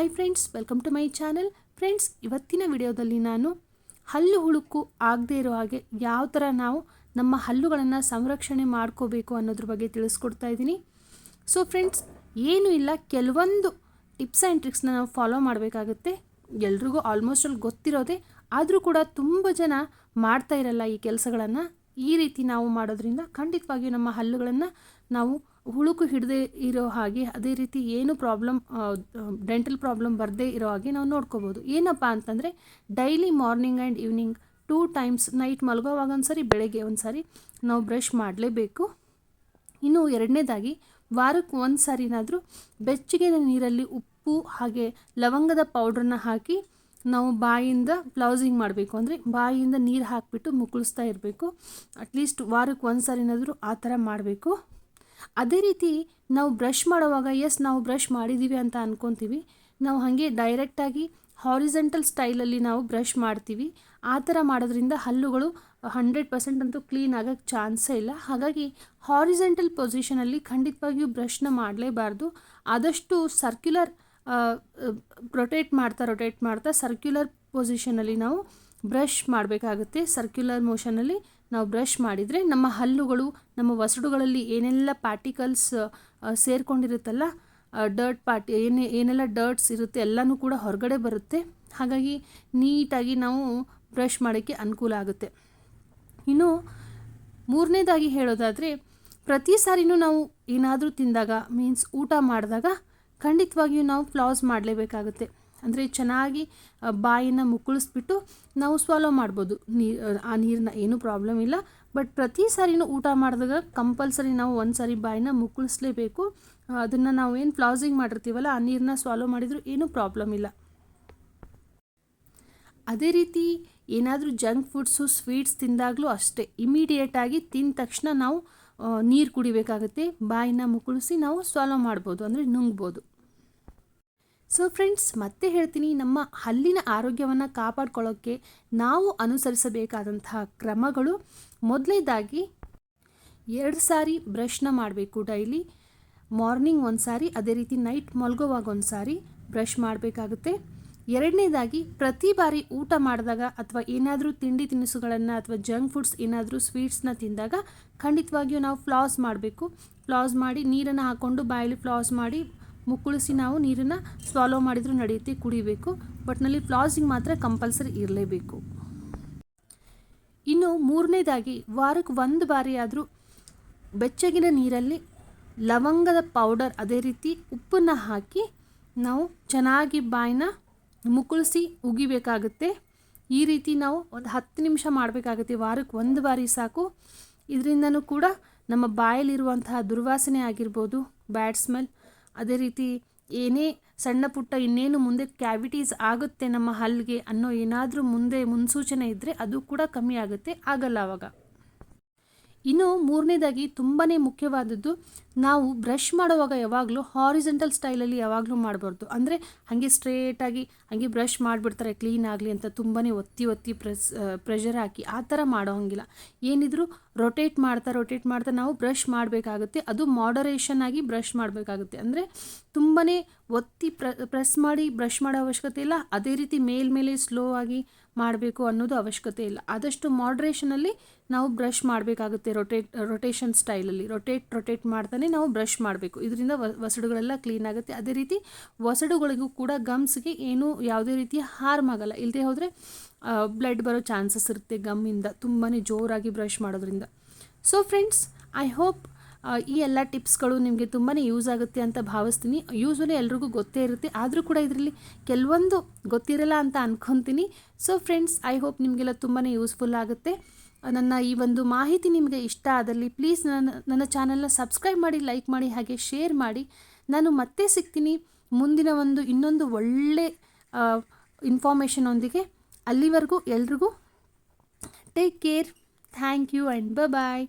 Hi friends welcome to my channel friends ಇವತ್ತಿನ ವಿಡಿಯೋದಲ್ಲಿ ನಾನು ಹಲ್ಲು ಹುಳುಕು ಆಗದೇ ಇರೋ ಹಾಗೆ ಯಾವ ಥರ ನಾವು ನಮ್ಮ ಹಲ್ಲುಗಳನ್ನು ಸಂರಕ್ಷಣೆ ಮಾಡ್ಕೋಬೇಕು ಅನ್ನೋದ್ರ ಬಗ್ಗೆ ತಿಳಿಸ್ಕೊಡ್ತಾ ಇದ್ದೀನಿ. ಸೊ ಫ್ರೆಂಡ್ಸ್ ಏನೂ ಇಲ್ಲ. ಕೆಲವೊಂದು ಟಿಪ್ಸ್ ಆ್ಯಂಡ್ ಟ್ರಿಕ್ಸ್ನ ನಾವು ಫಾಲೋ ಮಾಡಬೇಕಾಗುತ್ತೆ. ಎಲ್ರಿಗೂ ಆಲ್ಮೋಸ್ಟ್ ಅಲ್ಲಿ ಗೊತ್ತಿರೋದೆ. ಆದರೂ ಕೂಡ ತುಂಬ ಜನ ಮಾಡ್ತಾ ಇರಲ್ಲ ಈ ಕೆಲಸಗಳನ್ನು. ಈ ರೀತಿ ನಾವು ಮಾಡೋದ್ರಿಂದ ಖಂಡಿತವಾಗಿಯೂ ನಮ್ಮ ಹಲ್ಲುಗಳನ್ನು ನಾವು ಹುಳುಕು ಹಿಡದೇ ಇರೋ ಹಾಗೆ, ಅದೇ ರೀತಿ ಏನು ಪ್ರಾಬ್ಲಮ್ ಡೆಂಟಲ್ ಪ್ರಾಬ್ಲಮ್ ಬರದೇ ಇರೋ ಹಾಗೆ ನಾವು ನೋಡ್ಕೋಬೋದು. ಏನಪ್ಪ ಅಂತಂದರೆ daily morning and evening two times night ಮಲಗೋವಾಗ ಒಂದು ಸರಿ ಬೆಳಗ್ಗೆ ಒಂದು ಸಾರಿ ನಾವು ಬ್ರಷ್ ಮಾಡಲೇಬೇಕು. ಇನ್ನು ಎರಡನೇದಾಗಿ, ವಾರಕ್ಕೆ ಒಂದು ಸಾರಿನಾದರೂ ಬೆಚ್ಚಗಿನ ನೀರಲ್ಲಿ ಉಪ್ಪು ಹಾಗೆ ಲವಂಗದ ಪೌಡ್ರನ್ನ ಹಾಕಿ ನಾವು ಬಾಯಿಂದ ಬ್ಲೌಸಿಂಗ್ ಮಾಡಬೇಕು. ಅಂದರೆ ಬಾಯಿಯಿಂದ ನೀರು ಹಾಕಿಬಿಟ್ಟು ಮುಕ್ಕಳಿಸ್ತಾ ಇರಬೇಕು. ಅಟ್ಲೀಸ್ಟ್ ವಾರಕ್ಕೆ ಒಂದು ಸಾರಿನಾದರೂ ಆ ಥರ ಮಾಡಬೇಕು. ಅದೇ ರೀತಿ ನಾವು ಬ್ರಷ್ ಮಾಡುವಾಗ ಎಸ್ ನಾವು ಬ್ರಷ್ ಮಾಡಿದ್ದೀವಿ ಅಂತ ಅಂದ್ಕೊತೀವಿ ನಾವು ಹಾಗೆ ಡೈರೆಕ್ಟಾಗಿ ಹಾರಿಸೆಂಟಲ್ ಸ್ಟೈಲಲ್ಲಿ ನಾವು ಬ್ರಷ್ ಮಾಡ್ತೀವಿ. ಆ ಥರ ಮಾಡೋದ್ರಿಂದ ಹಲ್ಲುಗಳು ಹಂಡ್ರೆಡ್ ಪರ್ಸೆಂಟ್ ಅಂತೂ ಕ್ಲೀನ್ ಆಗೋಕ್ಕೆ ಚಾನ್ಸೇ ಇಲ್ಲ. ಹಾಗಾಗಿ ಹಾರಿಸೆಂಟಲ್ ಪೊಸಿಷನಲ್ಲಿ ಖಂಡಿತವಾಗಿಯೂ ಬ್ರಷ್ನ ಮಾಡಲೇಬಾರ್ದು. ಆದಷ್ಟು ಸರ್ಕ್ಯುಲರ್ ರೊಟೇಟ್ ಮಾಡ್ತಾ ರೊಟೇಟ್ ಮಾಡ್ತಾ ಸರ್ಕ್ಯುಲರ್ ಪೊಸಿಷನಲ್ಲಿ ನಾವು ಬ್ರಷ್ ಮಾಡಬೇಕಾಗುತ್ತೆ. ಸರ್ಕ್ಯುಲರ್ ಮೋಷನಲ್ಲಿ ನಾವು ಬ್ರಷ್ ಮಾಡಿದರೆ ನಮ್ಮ ಹಲ್ಲುಗಳು, ನಮ್ಮ ವಸಡುಗಳಲ್ಲಿ ಏನೆಲ್ಲ ಪಾರ್ಟಿಕಲ್ಸ್ ಸೇರ್ಕೊಂಡಿರುತ್ತಲ್ಲ ಡರ್ಟ್ ಪಾರ್ಟಿ ಏನೇ, ಏನೆಲ್ಲ ಡರ್ಟ್ಸ್ ಇರುತ್ತೆ ಎಲ್ಲನೂ ಕೂಡ ಹೊರಗಡೆ ಬರುತ್ತೆ. ಹಾಗಾಗಿ ನೀಟಾಗಿ ನಾವು ಬ್ರಷ್ ಮಾಡೋಕ್ಕೆ ಅನುಕೂಲ ಆಗುತ್ತೆ. ಇನ್ನು ಮೂರನೇದಾಗಿ ಹೇಳೋದಾದರೆ ಪ್ರತಿ ಸಾರಿನೂ ನಾವು ಏನಾದರೂ ತಿಂದಾಗ ಮೀನ್ಸ್ ಊಟ ಮಾಡಿದಾಗ ಖಂಡಿತವಾಗಿಯೂ ನಾವು ಫ್ಲಾಸ್ ಮಾಡಲೇಬೇಕಾಗುತ್ತೆ. ಅಂದರೆ ಚೆನ್ನಾಗಿ ಬಾಯಿನ ಮುಕ್ಕಳಿಸ್ಬಿಟ್ಟು ನಾವು ಸ್ವಾಲೋ ಮಾಡ್ಬೋದು. ನೀ, ಆ ನೀರನ್ನ ಏನೂ ಪ್ರಾಬ್ಲಮ್ ಇಲ್ಲ. ಬಟ್ ಪ್ರತಿ ಸಾರಿನೂ ಊಟ ಮಾಡಿದಾಗ ಕಂಪಲ್ಸರಿ ನಾವು ಒಂದು ಸಾರಿ ಬಾಯಿನ ಮುಕ್ಕಳಿಸ್ಲೇಬೇಕು. ಅದನ್ನು ನಾವು ಏನು ಫ್ಲಾಸಿಂಗ್ ಮಾಡಿರ್ತೀವಲ್ಲ, ಆ ನೀರನ್ನ ಸ್ವಾಲೋ ಮಾಡಿದರೂ ಏನೂ ಪ್ರಾಬ್ಲಮ್ ಇಲ್ಲ. ಅದೇ ರೀತಿ ಏನಾದರೂ ಜಂಕ್ ಫುಡ್ಸು ಸ್ವೀಟ್ಸ್ ತಿಂದಾಗಲೂ ಅಷ್ಟೇ. ಇಮಿಡಿಯೇಟಾಗಿ ತಿಂದ ತಕ್ಷಣ ನಾವು ನೀರು ಕುಡಿಬೇಕಾಗುತ್ತೆ. ಬಾಯಿನ ಮುಕ್ಕಳಿಸಿ ನಾವು ಸ್ವಾಲೋ ಮಾಡ್ಬೋದು. ಅಂದರೆ ನುಂಗ್ಬೋದು. ಸೊ ಫ್ರೆಂಡ್ಸ್ ಮತ್ತೆ ಹೇಳ್ತೀನಿ, ನಮ್ಮ ಹಲ್ಲಿನ ಆರೋಗ್ಯವನ್ನು ಕಾಪಾಡ್ಕೊಳ್ಳೋಕ್ಕೆ ನಾವು ಅನುಸರಿಸಬೇಕಾದಂತಹ ಕ್ರಮಗಳು. ಮೊದಲನೇದಾಗಿ ಎರಡು ಸಾರಿ ಬ್ರಷ್ನ ಮಾಡಬೇಕು ಡೈಲಿ. ಮಾರ್ನಿಂಗ್ ಒಂದು ಸಾರಿ, ಅದೇ ರೀತಿ ನೈಟ್ ಮಲ್ಗೋವಾಗ ಒಂದು ಸಾರಿ ಬ್ರಷ್ ಮಾಡಬೇಕಾಗುತ್ತೆ. ಎರಡನೇದಾಗಿ, ಪ್ರತಿ ಬಾರಿ ಊಟ ಮಾಡಿದಾಗ ಅಥವಾ ಏನಾದರೂ ತಿಂಡಿ ತಿನಿಸುಗಳನ್ನು ಅಥವಾ ಜಂಕ್ ಫುಡ್ಸ್ ಏನಾದರೂ ಸ್ವೀಟ್ಸ್ನ ತಿಂದಾಗ ಖಂಡಿತವಾಗಿಯೂ ನಾವು ಫ್ಲಾಸ್ ಮಾಡಬೇಕು. ಫ್ಲಾಸ್ ಮಾಡಿ ನೀರನ್ನು ಹಾಕ್ಕೊಂಡು ಬಾಯಲ್ಲಿ ಫ್ಲಾಸ್ ಮಾಡಿ ಮುಕ್ಕಳಿಸಿ ನಾವು ನೀರನ್ನು ಸ್ವಾಲೋ ಮಾಡಿದರೂ ನಡೆಯುತ್ತೆ, ಕುಡಿಬೇಕು. ಬಟ್ನಲ್ಲಿ ಫ್ಲಾಸಿಂಗ್ ಮಾತ್ರ ಕಂಪಲ್ಸರಿ ಇರಲೇಬೇಕು. ಇನ್ನು ಮೂರನೇದಾಗಿ, ವಾರಕ್ಕೆ ಒಂದು ಬಾರಿಯಾದರೂ ಬೆಚ್ಚಗಿನ ನೀರಲ್ಲಿ ಲವಂಗದ ಪೌಡರ್ ಅದೇ ರೀತಿ ಉಪ್ಪನ್ನು ಹಾಕಿ ನಾವು ಚೆನ್ನಾಗಿ ಬಾಯಿನ ಮುಕ್ಕುಳಿಸಿ ಉಗಿಬೇಕಾಗುತ್ತೆ. ಈ ರೀತಿ ನಾವು ಒಂದು ಹತ್ತು ನಿಮಿಷ ಮಾಡಬೇಕಾಗುತ್ತೆ, ವಾರಕ್ಕೆ ಒಂದು ಬಾರಿ ಸಾಕು. ಇದರಿಂದನೂ ಕೂಡ ನಮ್ಮ ಬಾಯಲ್ಲಿರುವಂತಹ ದುರ್ವಾಸನೆ ಆಗಿರ್ಬೋದು ಬ್ಯಾಡ್ ಸ್ಮೆಲ್ ಅದೇ ರೀತಿ ಏನೇ ಸಣ್ಣ ಪುಟ್ಟ ಇನ್ನೇನು ಮುಂದೆ ಕ್ಯಾವಿಟೀಸ್ ಆಗುತ್ತೆ ನಮ್ಮ ಹಲ್ಲಿಗೆ ಅನ್ನೋ ಏನಾದರೂ ಮುಂದೆ ಮುನ್ಸೂಚನೆ ಇದ್ದರೆ ಅದು ಕೂಡ ಕಮ್ಮಿ ಆಗುತ್ತೆ, ಆಗಲ್ಲ ಆವಾಗ ಇನ್ನು ಮೂರನೇದಾಗಿ ತುಂಬಾ ಮುಖ್ಯವಾದದ್ದು, ನಾವು ಬ್ರಷ್ ಮಾಡುವಾಗ ಯಾವಾಗಲೂ ಹಾರಿಜೆಂಟಲ್ ಸ್ಟೈಲಲ್ಲಿ ಯಾವಾಗಲೂ ಮಾಡಬಾರ್ದು. ಅಂದರೆ ಹಾಗೆ ಸ್ಟ್ರೇಟಾಗಿ ಹಾಗೆ ಬ್ರಷ್ ಮಾಡಿಬಿಡ್ತಾರೆ, ಕ್ಲೀನ್ ಆಗಲಿ ಅಂತ ತುಂಬಾ ಒತ್ತಿ ಒತ್ತಿ ಪ್ರೆಸ್ ಪ್ರೆಷರ್ ಹಾಕಿ ಆ ಥರ ಮಾಡೋ ಹಂಗಿಲ್ಲ. ಏನಿದ್ರು ರೊಟೇಟ್ ಮಾಡ್ತಾ ರೊಟೇಟ್ ಮಾಡ್ತಾ ನಾವು ಬ್ರಷ್ ಮಾಡಬೇಕಾಗುತ್ತೆ. ಅದು ಮಾಡರೇಷನ್ ಆಗಿ ಬ್ರಷ್ ಮಾಡಬೇಕಾಗುತ್ತೆ. ಅಂದರೆ ತುಂಬಾ ಒತ್ತಿ ಪ್ರ ಪ್ರೆಸ್ ಮಾಡಿ ಬ್ರಷ್ ಮಾಡೋ ಅವಶ್ಯಕತೆ ಇಲ್ಲ. ಅದೇ ರೀತಿ ಮೇಲ್ಮೇಲೆ ಸ್ಲೋ ಆಗಿ ಮಾಡಬೇಕು ಅನ್ನೋದು ಅವಶ್ಯಕತೆ ಇಲ್ಲ. ಆದಷ್ಟು ಮಾಡ್ರೇಷನಲ್ಲಿ ನಾವು ಬ್ರಷ್ ಮಾಡಬೇಕಾಗುತ್ತೆ ರೊಟೇಟ್ ರೊಟೇಷನ್ ಸ್ಟೈಲಲ್ಲಿ ರೊಟೇಟ್ ರೊಟೇಟ್ ಮಾಡ್ತಾನೆ ನಾವು ಬ್ರಷ್ ಮಾಡಬೇಕು. ಇದರಿಂದ ವಸಡುಗಳೆಲ್ಲ ಕ್ಲೀನ್ ಆಗುತ್ತೆ. ಅದೇ ರೀತಿ ವಸಡುಗಳಿಗೂ ಕೂಡ ಗಮ್ಸ್ಗೆ ಏನೂ ಯಾವುದೇ ರೀತಿಯ ಹಾರ್ಮ್ ಆಗಲ್ಲ. ಇಲ್ಲದೆ ಹೋದರೆ ಬ್ಲಡ್ ಬರೋ ಚಾನ್ಸಸ್ ಇರುತ್ತೆ ಗಮ್ಮಿಂದ. ತುಂಬಾ ಜೋರಾಗಿ ಬ್ರಷ್ ಮಾಡೋದ್ರಿಂದ. ಸೊ ಫ್ರೆಂಡ್ಸ್ ಐ ಹೋಪ್ ಈ ಎಲ್ಲ ಟಿಪ್ಸ್ಗಳು ನಿಮಗೆ ತುಂಬಾ ಯೂಸ್ ಆಗುತ್ತೆ ಅಂತ ಭಾವಿಸ್ತೀನಿ. ಯೂಸ್ವಲಿ ಎಲ್ರಿಗೂ ಗೊತ್ತೇ ಇರುತ್ತೆ. ಆದರೂ ಕೂಡ ಇದರಲ್ಲಿ ಕೆಲವೊಂದು ಗೊತ್ತಿರಲ್ಲ ಅಂತ ಅಂದ್ಕೊತೀನಿ ಸೊ ಫ್ರೆಂಡ್ಸ್ ಐ ಹೋಪ್ ನಿಮಗೆಲ್ಲ ತುಂಬಾ ಯೂಸ್ಫುಲ್ ಆಗುತ್ತೆ. ನನ್ನ ಈ ಒಂದು ಮಾಹಿತಿ ನಿಮಗೆ ಇಷ್ಟ ಆದಲ್ಲಿ ಪ್ಲೀಸ್ ನನ್ನ ನನ್ನ ಚಾನಲ್ನ ಸಬ್ಸ್ಕ್ರೈಬ್ ಮಾಡಿ ಲೈಕ್ ಮಾಡಿ, ಹಾಗೆ ಶೇರ್ ಮಾಡಿ. ನಾನು ಮತ್ತೆ ಸಿಗ್ತೀನಿ ಮುಂದಿನ ಒಂದು ಇನ್ನೊಂದು ಒಳ್ಳೆ ಇನ್ಫಾರ್ಮೇಷನ್ ಒಂದಿಗೆ ಅಲ್ಲಿವರೆಗೂ ಎಲ್ರಿಗೂ take care thank you and ಬ ಬಾಯ್